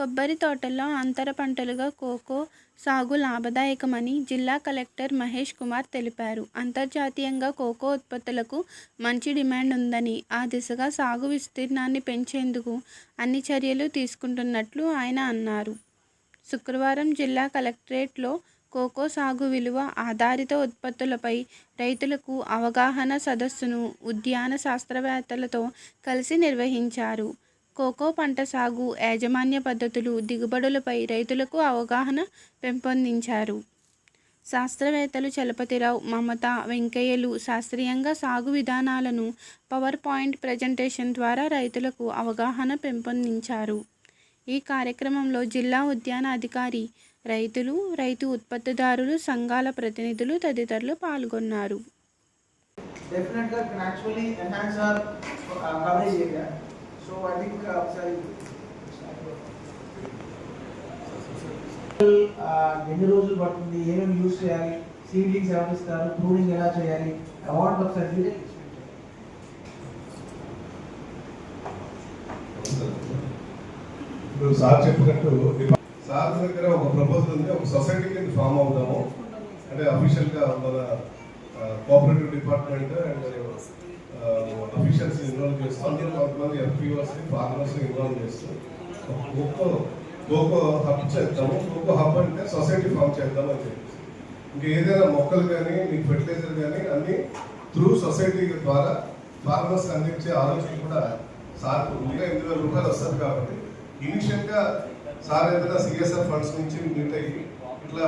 కొబ్బరి తోటల్లో అంతర పంటలుగా కోకో సాగు లాభదాయకమని జిల్లా కలెక్టర్ మహేష్ కుమార్ తెలిపారు. అంతర్జాతీయంగా కోకో ఉత్పత్తులకు మంచి డిమాండ్ ఉందని ఆ దిశగా సాగు విస్తీర్ణాన్ని పెంచేందుకు అన్ని చర్యలు తీసుకుంటున్నట్లు ఆయన అన్నారు. శుక్రవారం జిల్లా కలెక్టరేట్లో కోకో సాగు విలువ ఆధారిత ఉత్పత్తులపై రైతులకు అవగాహన సదస్సును ఉద్యాన శాస్త్రవేత్తలతో కలిసి నిర్వహించారు. కోకో పంట సాగు యాజమాన్య పద్ధతులు దిగుబడులపై రైతులకు అవగాహన పెంపొందించారు. శాస్త్రవేత్తలు చలపతిరావు మమత వెంకయ్యలు శాస్త్రీయంగా సాగు విధానాలను పవర్ పాయింట్ ప్రజెంటేషన్ ద్వారా రైతులకు అవగాహన పెంపొందించారు. ఈ కార్యక్రమంలో జిల్లా ఉద్యాన అధికారి రైతులు రైతు ఉత్పత్తిదారులు సంఘాల ప్రతినిధులు తదితరులు పాల్గొన్నారు. Actually enhance our uh, think, uh, ఎన్ని రోజులు పడుతుంది? ఏమేమి యూస్ చేయాలి? సీడ్లింగ్స్ ఎవరు ఇస్తారు? ప్రూనింగ్ ఎలా చేయాలి? ఆఫ్ సర్టిఫికేట్ ఇప్పుడు సార్ చెప్పినట్టు సార్ దగ్గర ఒక ప్రపోజల్ ఉంది. ఒక సొసైటీ కింద ఫామ్ అవుతాము. అంటే అఫీషియల్గా మన cooperative department and officials involve చేస్తాం. అందులో కొంతమంది ఎఫ్పిఓస్ ఫార్మర్స్ ఇన్వాల్వ్ చేస్తాం ఒక్కో ఒక్కో హబ్ చేద్దాము. గోకో హబ్ అంటే సొసైటీ ఫామ్ చేద్దాం అని చెప్పి ఇంకా ఏదైనా మొక్కలు కానీ మీకు ఫెర్టిలైజర్ కానీ అన్ని త్రూ సొసైటీ ద్వారా ఫార్మర్స్ అందించే ఆలోచన కూడా సార్ ఇంకా ఎనిమిది వేల రూపాయలు వస్తుంది కాబట్టి. ఇనిషియల్గా సార్ ఏదైనా సిఎస్ఆర్ ఫండ్స్ నుంచి మీట్ అయ్యి ఇట్లా